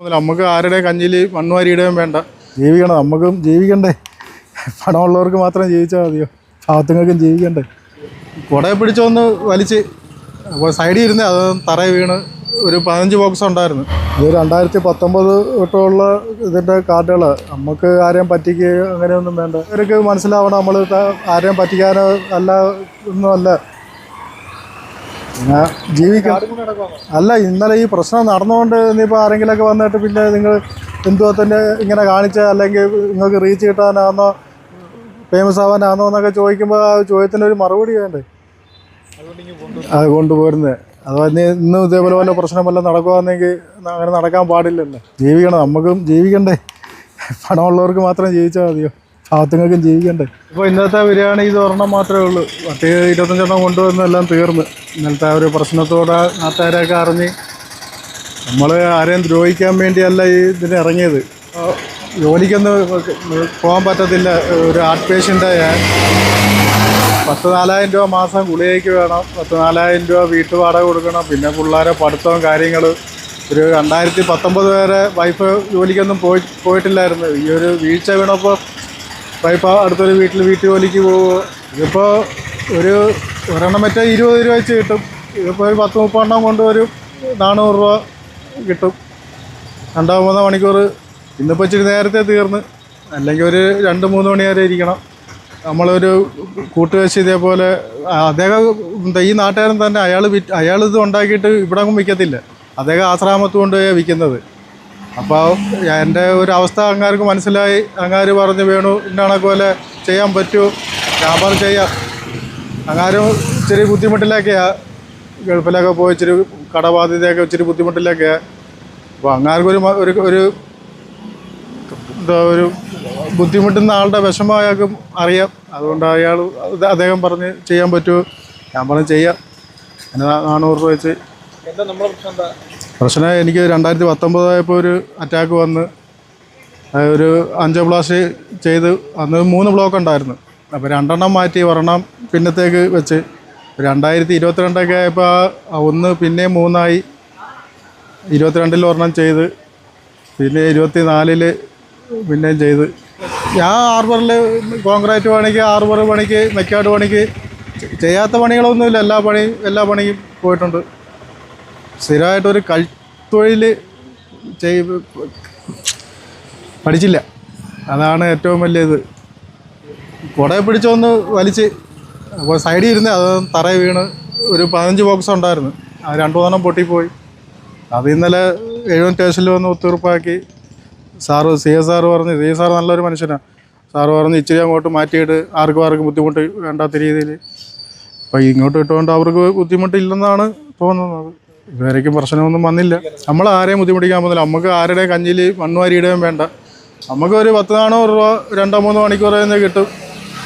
നമുക്ക് ആരുടെ കഞ്ഞിൽ മണ്ണുവാരിയുടെയും വേണ്ട. ജീവിക്കണം. നമുക്കും ജീവിക്കണ്ടേ. പണമുള്ളവർക്ക് മാത്രം ജീവിച്ചാൽ മതിയോ? പാവത്തുങ്ങൾക്കും ജീവിക്കണ്ടേ. കുടയെ പിടിച്ചൊന്ന് വലിച്ച്. അപ്പോൾ സൈഡിൽ ഇരുന്ന് അത് തറ വീണ് ഒരു പതിനഞ്ച് ബോക്സ് ഉണ്ടായിരുന്നു. ഇത് രണ്ടായിരത്തി പത്തൊമ്പത് തൊട്ടുള്ള ഇതിന്റെ കാർഡുകൾ നമുക്ക് ആരെയും പറ്റിക്കുകയോ അങ്ങനെയൊന്നും വേണ്ട. ഇവർക്ക് മനസ്സിലാവണം നമ്മൾ ആരെയും പറ്റിക്കാനോ അല്ല ഒന്നും അല്ല. പിന്നെ ജീവിക്കാം അല്ല ഇന്നലെ ഈ പ്രശ്നം നടന്നുകൊണ്ട് ഇനിയിപ്പോൾ ആരെങ്കിലുമൊക്കെ വന്നിട്ട് പിന്നെ നിങ്ങൾ തന്നെ ഇങ്ങനെ കാണിച്ച? അല്ലെങ്കിൽ നിങ്ങൾക്ക് റീച്ച് കിട്ടാനാണോ ഫേമസ് ആവാനാണോ എന്നൊക്കെ ചോദിക്കുമ്പോൾ ആ ചോദ്യത്തിനൊരു മറുപടി വേണ്ടേ? അത് കൊണ്ടുപോരുന്നത് അഥവാ ഇനി ഇന്നും ഇതേപോലെ വല്ല പ്രശ്നം വല്ലതും നടക്കുവാണെങ്കിൽ അങ്ങനെ നടക്കാൻ പാടില്ലല്ലോ. ജീവിക്കണം നമുക്കും ജീവിക്കണ്ടേ? പണമുള്ളവർക്ക് മാത്രം ജീവിച്ചാൽ മതിയോ? പാവത്തുങ്ങൾക്കും ജീവിക്കണ്ടേ. അപ്പൊ ഇന്നത്തെ ബിരിയാണി ഇത് ഒരെണ്ണം മാത്രമേ ഉള്ളൂ. പത്ത് ഇരുപത്തഞ്ചെണ്ണം കൊണ്ടുവന്നെല്ലാം തീർന്ന്. ഇന്നലത്തെ ഒരു പ്രശ്നത്തോടെ നാട്ടുകാരൊക്കെ അറിഞ്ഞ് നമ്മൾ ആരെയും ദ്രോഹിക്കാൻ വേണ്ടിയല്ല ഈ ഇതിന് ഇറങ്ങിയത്. ജോലിക്കൊന്നും പോകാൻ പറ്റത്തില്ല. ഒരു ഹാർട്ട് പേഷ്യന്റായ പത്ത് നാലായിരം രൂപ മാസം ഗുളികയ്ക്ക് വേണം. പത്ത് നാലായിരം രൂപ വീട്ടുവാടക കൊടുക്കണം. പിന്നെ പിള്ളേരെ പഠിത്തവും കാര്യങ്ങൾ ഒരു രണ്ടായിരത്തി പത്തൊമ്പത് വരെ വൈഫ് ജോലിക്കൊന്നും പോയി പോയിട്ടില്ലായിരുന്നു. ഈ ഒരു വീഴ്ച വീണപ്പോൾ വൈഫ് അടുത്തൊരു വീട്ടിൽ വീട്ടു ജോലിക്ക് പോവുക ഇതിപ്പോൾ ഒരു ഒരെണ്ണം മറ്റേ ഇരുപത് രൂപ വെച്ച് കിട്ടും. ഇതിപ്പോൾ ഒരു പത്ത് മുപ്പെണ്ണം ഒരു നാനൂറ് രൂപ കിട്ടും. രണ്ടോ മൂന്നോ മണിക്കൂർ ഇന്നിപ്പോൾ ഇച്ചിരി നേരത്തെ തീർന്ന്. അല്ലെങ്കിൽ ഒരു രണ്ട് മൂന്ന് മണി വരെ ഇരിക്കണം. നമ്മളൊരു കൂട്ടുകാശി ഇതേപോലെ അദ്ദേഹം ഈ നാട്ടുകാരൻ തന്നെ അയാൾ വിറ്റ് അയാൾ ഇത് ഉണ്ടാക്കിയിട്ട് ഇവിടെ വിൽക്കത്തില്ല അദ്ദേഹം ആശ്രാമത്ത് കൊണ്ടുപോയാണ് വിൽക്കുന്നത് അപ്പോൾ എന്റെ ഒരു അവസ്ഥ അങ്ങാർക്ക് മനസ്സിലായി. അങ്ങാർ പറഞ്ഞ് വേണു ഇന്നാണെ പോലെ ചെയ്യാൻ പറ്റൂ. ഞാൻ പറഞ്ഞു ചെയ്യാം. അങ്ങാരും ഇച്ചിരി ബുദ്ധിമുട്ടിലേക്കെയാ. ഗൾഫിലൊക്കെ പോയി ഇച്ചിരി കടബാധ്യതയൊക്കെ ഇച്ചിരി ബുദ്ധിമുട്ടിലേക്കെയാ. അപ്പോൾ അങ്ങാർക്കൊരു ഒരു ഒരു എന്താ ഒരു ബുദ്ധിമുട്ടുന്ന ആളുടെ വിഷമം അയാൾക്കും അറിയാം. അതുകൊണ്ട് അയാൾ അദ്ദേഹം പറഞ്ഞ് ചെയ്യാൻ പറ്റുമോ ഞാൻ പറഞ്ഞു ചെയ്യാം. എന്നാ നാനൂറ് രൂപ വെച്ച്. എന്താ നമ്മുടെ പ്രശ്നം എന്താ? പ്രശ്നം എനിക്ക് രണ്ടായിരത്തി പത്തൊമ്പതായപ്പോൾ ഒരു അറ്റാക്ക് വന്ന് ഒരു അഞ്ച് ബ്ലാസ്റ്റ് ചെയ്ത് അന്ന് മൂന്ന് ബ്ലോക്ക് ഉണ്ടായിരുന്നു. അപ്പോൾ രണ്ടെണ്ണം മാറ്റി ഒരെണ്ണം പിന്നത്തേക്ക് വെച്ച്. രണ്ടായിരത്തി ഇരുപത്തിരണ്ടൊക്കെ ആയപ്പോൾ ആ ഒന്ന് പിന്നെ മൂന്നായി. ഇരുപത്തിരണ്ടിൽ ഒരെണ്ണം ചെയ്ത് പിന്നെ ഇരുപത്തി നാലിൽ പിന്നെയും ചെയ്ത്. ഞാൻ ആർബറിൽ കോൺക്രീറ്റ് പണിക്ക് ആർബർ പണിക്ക് മെക്കാട് പണിക്ക് ചെയ്യാത്ത പണികളൊന്നുമില്ല. എല്ലാ പണിയും എല്ലാ പണിയും പോയിട്ടുണ്ട്. സ്ഥിരമായിട്ടൊരു കൽത്തൊഴിൽ ചെയ് പഠിച്ചില്ല. അതാണ് ഏറ്റവും വലിയത്. കുടയെ പിടിച്ചൊന്ന് വലിച്ച് അപ്പോൾ സൈഡിൽ ഇരുന്ന് അത് തറ വീണ് ഒരു പതിനഞ്ച് ബോക്സ് ഉണ്ടായിരുന്നു. അത് രണ്ടു മൂന്നെണ്ണം പൊട്ടിപ്പോയി. അത് ഇന്നലെ എഴുപത് സ്റ്റേഷനിൽ വന്ന് ഒത്തുറപ്പാക്കി സാറ് സി എസ് സാറ് പറഞ്ഞ് സി എസ് സാറ് നല്ലൊരു മനുഷ്യനാണ് സാറ് പറഞ്ഞ് ഇച്ചിരി അങ്ങോട്ട് മാറ്റിയിട്ട് ആർക്കും ആർക്കും ബുദ്ധിമുട്ട് വേണ്ടാത്ത രീതിയിൽ അപ്പോൾ ഇങ്ങോട്ട് ഇട്ടുകൊണ്ട് അവർക്ക് ബുദ്ധിമുട്ടില്ലെന്നാണ് തോന്നുന്നത്. ഇതുവരേക്കും പ്രശ്നമൊന്നും വന്നില്ല. നമ്മൾ ആരെയും ബുദ്ധിമുട്ടിക്കാൻ പോകുന്നില്ല. നമുക്ക് ആരുടെ കഞ്ഞിൽ മണ്ണുവാരിയിടുകയും വേണ്ട. നമുക്ക് ഒരു പത്ത് നാണോ രൂപ രണ്ടോ മൂന്നോ മണിക്കൂർ തന്നെ കിട്ടും.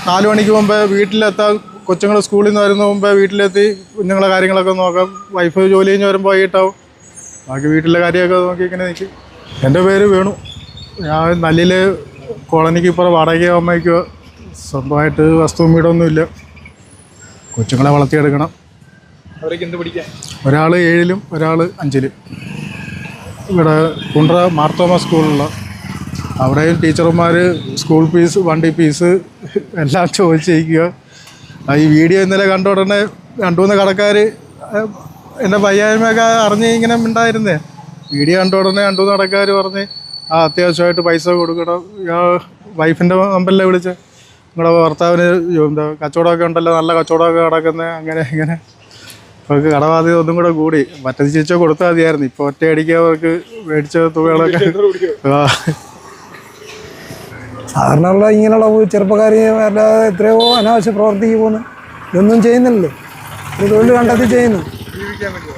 നാല് മണിക്ക് മുമ്പേ വീട്ടിലെത്താൻ കൊച്ചുങ്ങൾ സ്കൂളിൽ നിന്ന് വരുന്ന മുമ്പേ വീട്ടിലെത്തി കുഞ്ഞുങ്ങളെ കാര്യങ്ങളൊക്കെ നോക്കാം. വൈഫ് ജോലി കഴിഞ്ഞ് വരുമ്പോൾ വൈകിട്ടാവും. ബാക്കി വീട്ടിലെ കാര്യമൊക്കെ നോക്കി ഇങ്ങനെ നിൽക്കും എന്റെ പേര് വേണു. ഞാൻ നല്ലിൽ കോളനിക്ക് ഇപ്പുറം വാടകയോ അമ്മയ്ക്കോ സ്വന്തമായിട്ട് വസ്തുവും വീടൊന്നുമില്ല. കൊച്ചുങ്ങളെ വളർത്തിയെടുക്കണം. എന്ത് ഒരാൾ ഏഴിലും ഒരാൾ അഞ്ചിലും. ഇവിടെ കുണ്ട്ര മാർത്തോമ സ്കൂളിലുള്ള അവിടെയും ടീച്ചർമാർ സ്കൂൾ ഫീസ് വണ്ടി ഫീസ് എല്ലാം ചോദിച്ചിരിക്കുക ഈ വീഡിയോ ഇന്നലെ കണ്ട ഉടനെ രണ്ടു മൂന്ന് കടക്കാർ എന്റെ പയ്യായ്മയൊക്കെ അറിഞ്ഞ് ഇങ്ങനെ ഉണ്ടായിരുന്നേ വീഡിയോ കണ്ട ഉടനെ രണ്ടു മൂന്ന് കടക്കാർ പറഞ്ഞ് ആ അത്യാവശ്യമായിട്ട് പൈസ കൊടുക്കണം. വൈഫിന്റെ നമ്പറിലെ വിളിച്ച്? നിങ്ങളുടെ ഭർത്താവിന് എന്താ കച്ചവടമൊക്കെ ഉണ്ടല്ലോ നല്ല കച്ചവടമൊക്കെ നടക്കുന്നത് അങ്ങനെ ഇങ്ങനെ. അവർക്ക് കടബാധ്യത ഒന്നും കൂടെ കൂടി. മറ്റത് ചിരിച്ചോ കൊടുത്താൽ മതിയായിരുന്നു. ഇപ്പോൾ ഒറ്റയടിക്ക് അവർക്ക് മേടിച്ച തുകകളൊക്കെ. സാധാരണയുള്ള ഇങ്ങനെയുള്ള ചെറുപ്പക്കാർ അല്ലാതെ എത്രയോ അനാവശ്യ പ്രവർത്തിക്ക് പോകുന്നു ഇതൊന്നും ചെയ്യുന്നില്ലല്ലോ. ഒരു തൊഴിൽ കണ്ടെത്തി ചെയ്യുന്നു.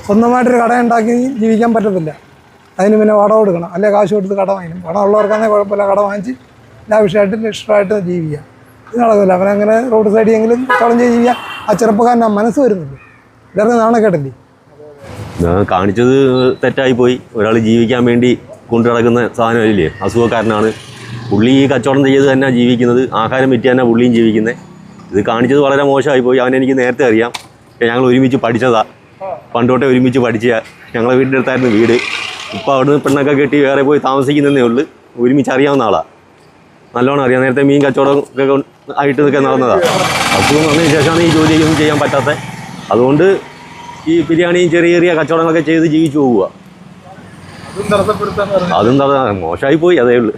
സ്വന്തമായിട്ടൊരു കട ഉണ്ടാക്കി ജീവിക്കാൻ പറ്റത്തില്ല. അതിന് പിന്നെ വട കൊടുക്കണം. അല്ലെ കാശ് കൊടുത്ത് കട വാങ്ങിക്കണം വട ഉള്ളവർക്കാണെങ്കിൽ കുഴപ്പമില്ല. കട വാങ്ങിച്ച് ലാവിഷമായിട്ട് ഇഷ്ടമായിട്ട് ജീവിക്കാം. ഇത് നടക്കില്ല അവനങ്ങനെ റോഡ് സൈഡിൽ എങ്കിലും കളം ചെയ്ത് ജീവിക്കാം. ആ ചെറുപ്പക്കാരൻ ആ മനസ്സ് വരുന്നില്ല. ഇതൊക്കെ നാണക്കേട്ടല്ലേ ഞാൻ കാണിച്ചത് തെറ്റായി പോയി. ഒരാൾ ജീവിക്കാൻ വേണ്ടി കൊണ്ടു നടക്കുന്ന സാധനമില്ലേ അസുഖക്കാരനാണ്. പുള്ളി ഈ കച്ചവടം ചെയ്ത് തന്നെ ജീവിക്കുന്നത്. ആഹാരം വിറ്റ് തന്നെ പുള്ളിയും ജീവിക്കുന്നത് ഇത് കാണിച്ചത് വളരെ മോശമായി പോയി. അവനെ എനിക്ക് നേരത്തെ അറിയാം. ഞങ്ങൾ ഒരുമിച്ച് പഠിച്ചതാ. പണ്ടോട്ടെ ഒരുമിച്ച് പഠിച്ച ഞങ്ങളെ വീടിന്റെ അടുത്തായിരുന്നു വീട്. ഇപ്പോൾ അവിടുന്ന് പെണ്ണൊക്കെ കെട്ടി വേറെ പോയി താമസിക്കുന്നതേ ഉള്ളൂ. ഒരുമിച്ച് അറിയാവുന്ന ആളാണ് നല്ലോണം അറിയാം. നേരത്തെ മീൻ കച്ചവടം ഒക്കെ ആയിട്ട് നിൽക്കാൻ നടന്നതാണ് അസുഖം വന്നതിന് ശേഷമാണ് ഈ ജോലിയൊന്നും ചെയ്യാൻ പറ്റാത്തത് അതുകൊണ്ട് ഈ ബിരിയാണിയും ചെറിയ ചെറിയ കച്ചവടങ്ങളൊക്കെ ചെയ്ത് ജീവിച്ചു പോവുക. അതും മോശമായി പോയി അതേ ഉള്ളൂ.